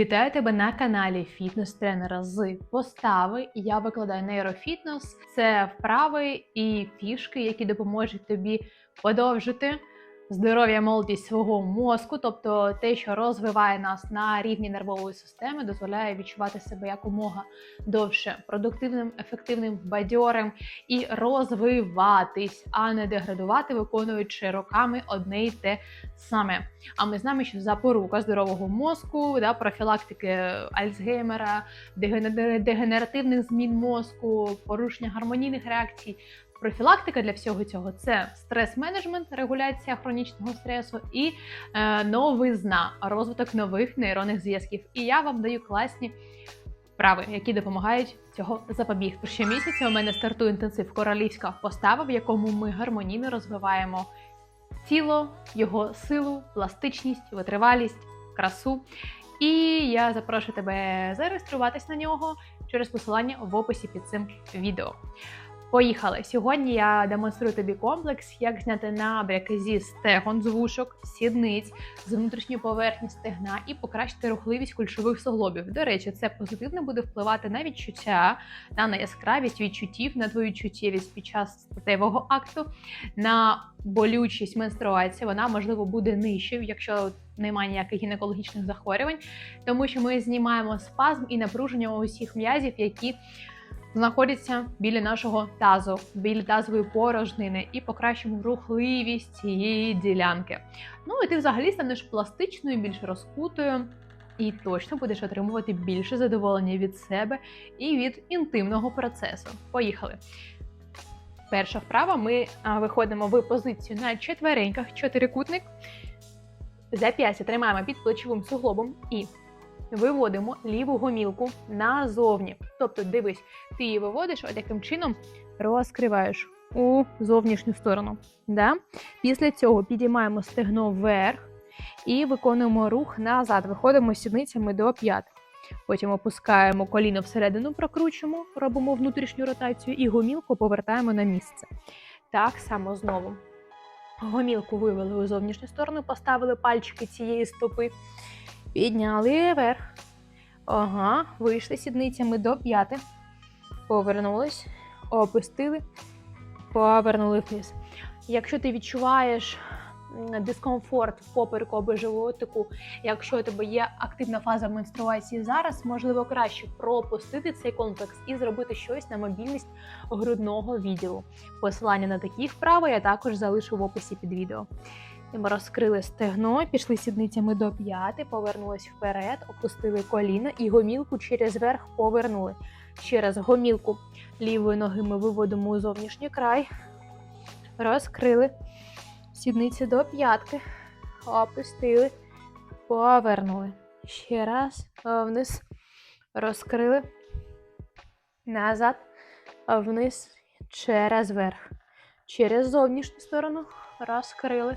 Вітаю тебе на каналі фітнес-тренера з постави. Я викладаю нейрофітнес. Це вправи і фішки, які допоможуть тобі подовжити здоров'я молодість свого мозку, тобто те, що розвиває нас на рівні нервової системи, дозволяє відчувати себе якомога довше продуктивним, ефективним, бадьорим і розвиватись, а не деградувати, виконуючи роками одне й те саме. А ми знаємо, що запорука здорового мозку, да, профілактики Альцгеймера, дегенер- дегенеративних змін мозку, порушення гармонійних реакцій. Профілактика для всього цього це стрес-менеджмент, регуляція хронічного стресу і е, новизна, розвиток нових нейронних зв'язків. І я вам даю класні вправи, які допомагають цього запобігти. Щомісяця у мене стартує інтенсив королівська постава, в якому ми гармонійно розвиваємо тіло, його силу, пластичність, витривалість, красу. І я запрошую тебе зареєструватись на нього через посилання в описі під цим відео. Поїхали! Сьогодні я демонструю тобі комплекс, як зняти набряки зі стегон, з вушок, сідниць, з внутрішньої поверхні стегна і покращити рухливість кульшових суглобів. До речі, це позитивно буде впливати на відчуття на яскравість відчуттів, на твою чуттєвість під час статевого акту, на болючість менструації. Вона можливо буде нижчою, якщо немає ніяких гінекологічних захворювань, тому що ми знімаємо спазм і напруження усіх м'язів, які знаходяться біля нашого тазу, біля тазової порожнини, і покращимо рухливість цієї ділянки. Ну і ти взагалі станеш пластичною, більш розкутою. І точно будеш отримувати більше задоволення від себе і від інтимного процесу. Поїхали. Перша вправа. Ми виходимо в позицію на четвереньках, чотирикутник. Зап'ястя тримаємо під плечовим суглобом і виводимо ліву гомілку назовні. Тобто, дивись, ти її виводиш, от яким чином розкриваєш у зовнішню сторону. Да? Після цього підіймаємо стегно вверх і виконуємо рух назад. Виходимо сідницями до п'ят. Потім опускаємо коліно всередину, прокручуємо, робимо внутрішню ротацію і гомілку повертаємо на місце. Так само знову. Гомілку вивели у зовнішню сторону, поставили пальчики цієї стопи, підняли вверх. Ага, вийшли сідницями до п'яти. Повернулись, опустили, повернули вниз. Якщо ти відчуваєш дискомфорт в попереку або животику, якщо у тебе є активна фаза менструації зараз, можливо краще пропустити цей комплекс і зробити щось на мобільність грудного відділу. Посилання на такі вправи я також залишу в описі під відео. І Ми розкрили стегно, пішли сідницями до п'яти, повернулись вперед, опустили коліно і гомілку через верх повернули. Ще раз гомілку лівої ноги ми виводимо у зовнішній край, розкрили сідниці до п'ятки, опустили, повернули. Ще раз вниз, розкрили, назад, вниз, через верх. Через зовнішню сторону розкрили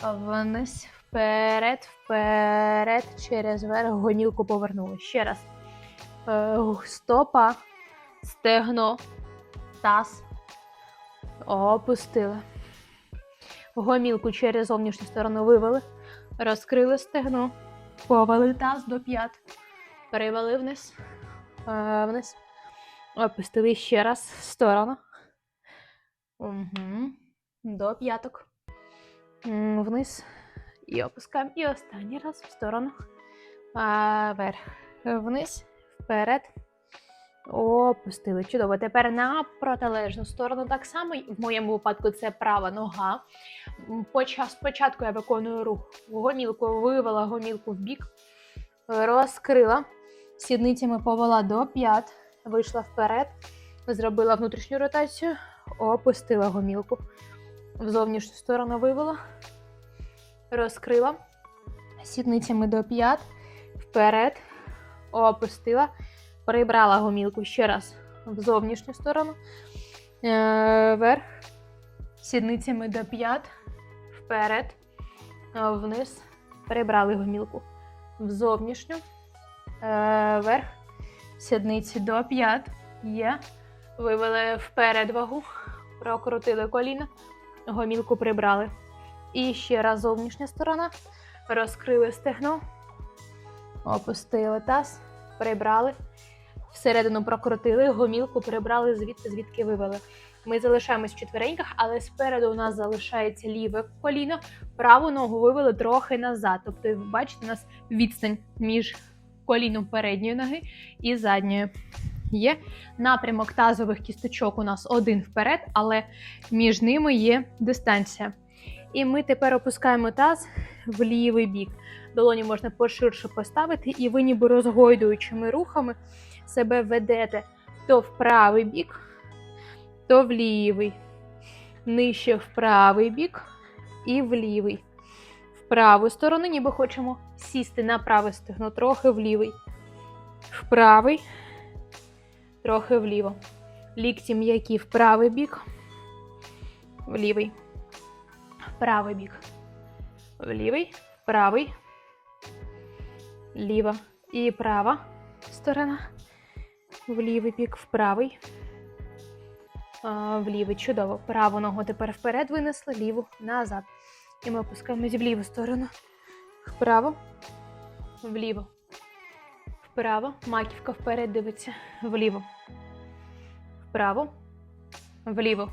вниз, вперед, вперед, через верх, гонілку повернули. Ще раз. Е, Стопа, стегно, таз. Опустили. Гомілку через зовнішню сторону вивели. Розкрили стегно. Повели таз до п'ят. Перевели вниз. Е, Вниз. Опустили ще раз в сторону. Угу. До п'яток. Вниз. І опускаємо. І останній раз в сторону. Вверх. Вниз. Вперед. Опустили. Чудово. Тепер на протилежну сторону. Так само. В моєму випадку це права нога. Спочатку я виконую рух. Гомілку вивела гомілку в бік. Розкрила. Сідницями повела до п'ят. Вийшла вперед. Зробила внутрішню ротацію. Опустила гомілку. В зовнішню сторону вивела. Розкрила. Сідницями до п'ят. Вперед. Опустила. Прибрала гомілку ще раз в зовнішню сторону. Е, Вверх. Сідницями до п'ят. Вперед. Е, Вниз. Прибрали гомілку в зовнішню. Е, Вверх. Сідниці до п'ят. Є. Вивели вперед вагу. Прокрутили коліно. Гомілку прибрали. І ще раз зовнішня сторона. Розкрили стегно. Опустили таз, прибрали. Всередину прокрутили, гомілку прибрали звідти, звідки вивели. Ми залишаємось в четвереньках, але спереду у нас залишається ліве коліно, праву ногу вивели трохи назад. Тобто, ви бачите, у нас відстань між коліном передньої ноги і задньої. Є напрямок тазових кісточок у нас один вперед, але між ними є дистанція. І ми тепер опускаємо таз в лівий бік. Долоні можна поширше поставити, і ви ніби розгойдуючими рухами себе ведете то в правий бік, то в лівий. Нижче в правий бік і в лівий. В праву сторону, ніби хочемо сісти на праве стегно, трохи в лівий. В правий, трохи вліво. Лікті м'які в правий бік, в лівий. Правий бік. В лівий, в правий, ліва і права сторона. В лівий бік, в правий. В лівий. Чудово. Праву ногу тепер вперед винесли, ліву назад. І ми опускаємось в ліву сторону. Вправо, вліво. Вправо. Маківка вперед дивиться. Вліво. Вправо. Вліво.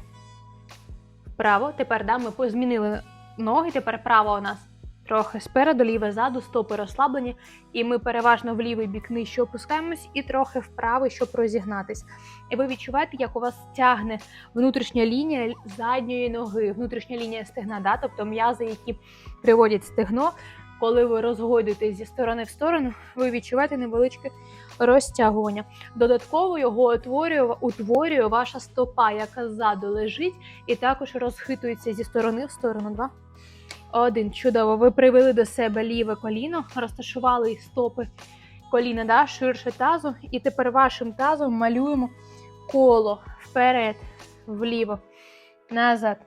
Вправо. Тепер да, ми позмінили ноги. Тепер право у нас трохи спереду, ліве ззаду, стопи розслаблені. І ми переважно в лівий бік нижче опускаємось і трохи вправо, щоб розігнатись. І ви відчуваєте, як у вас тягне внутрішня лінія задньої ноги, внутрішня лінія стегна, да? тобто м'язи, які приводять стегно. Коли ви розгойдуєтесь зі сторони в сторону, ви відчуваєте невеличке розтягування. Додатково його утворює, утворює ваша стопа, яка ззаду лежить, і також розхитується зі сторони в сторону. Два. Один. Чудово. Ви привели до себе ліве коліно, розташували стопи коліна да, ширше тазу. І тепер вашим тазом малюємо коло вперед, вліво, назад,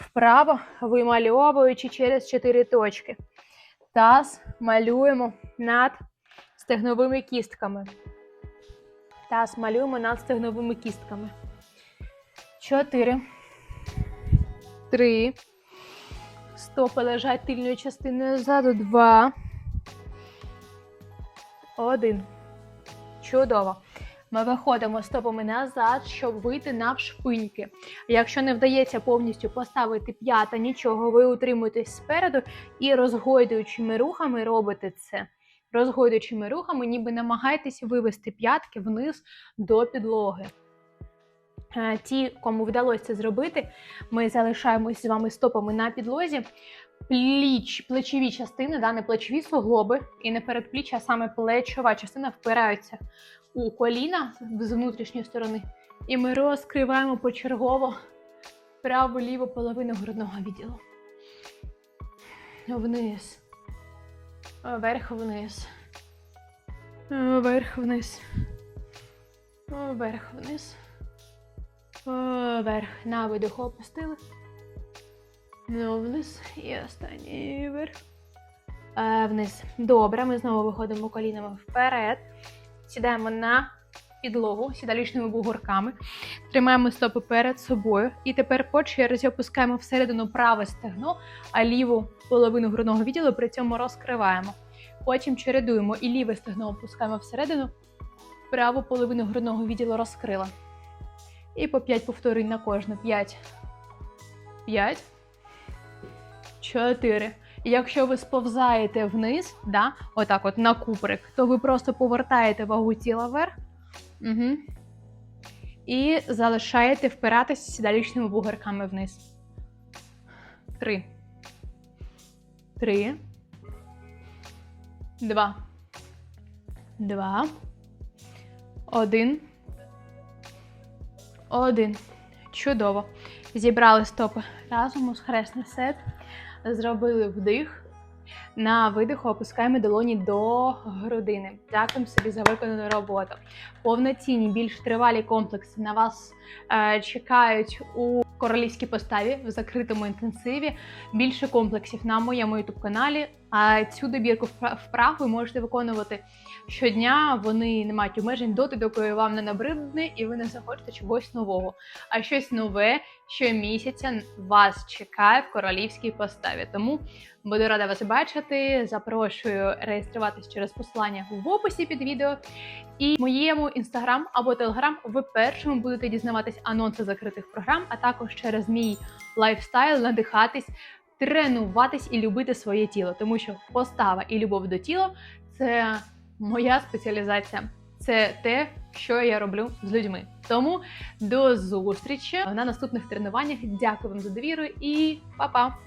вправо, вимальовуючи через чотири точки. Таз малюємо над стегновими кістками. Таз малюємо над стегновими кістками. Чотири. Три. Стопи лежать тильною частиною ззаду. Два. Один. Чудово. Ми виходимо стопами назад, щоб вийти навшпиньки. Якщо не вдається повністю поставити п'ята, нічого, ви утримуєтесь спереду і розгойдуючими рухами робите це. Розгойдуючими рухами, ніби намагайтесь вивести п'ятки вниз до підлоги. Е, Ті, кому вдалося це зробити, ми залишаємось з вами стопами на підлозі. Пліч, плечові частини, да, не плечові суглоби і не передпліччя, а саме плечова частина впираються у коліна з внутрішньої сторони. І ми розкриваємо почергово праву ліву половину грудного відділу. Вниз. Вверх вниз. Вверх вниз. Вверх вниз. Вверх. На видиху опустили. Ну, вниз. І останній вверх. Е, Вниз. Добре, ми знову виходимо колінами вперед. Сідаємо на підлогу сідалічними бугорками. Тримаємо стопи перед собою. І тепер по черзі опускаємо всередину праве стегно, а ліву половину грудного відділу при цьому розкриваємо. Потім чередуємо і ліве стегно опускаємо всередину, праву половину грудного відділу розкрила. І по 5 повторень на кожну. 5. 5. 4. І якщо ви сповзаєте вниз, да, отак от на куприк, то ви просто повертаєте вагу тіла вверх. Угу. І залишаєте впиратися сідалічними бугорками вниз. Три. Три. Два. Два. Один. Один. Чудово. Зібрали стопи разом у схресний сет. Зробили вдих. На видиху опускаємо долоні до грудини. Дякуємо собі за виконану роботу. Повноцінні, більш тривалі комплекси на вас е, чекають у королівській поставі в закритому інтенсиві. Більше комплексів на моєму youtube каналі. А цю добірку вправ ви можете виконувати щодня вони не мають обмежень доти, доки вам не набридне і ви не захочете чогось нового. А щось нове щомісяця вас чекає в королівській поставі. Тому буду рада вас бачити. Запрошую реєструватись через посилання в описі під відео. І в моєму інстаграм або телеграм ви першими будете дізнаватись анонси закритих програм, а також через мій лайфстайл надихатись, тренуватись і любити своє тіло, тому що постава і любов до тіла це моя спеціалізація. Це те, що я роблю з людьми. Тому до зустрічі на наступних тренуваннях. Дякую вам за довіру і па-па!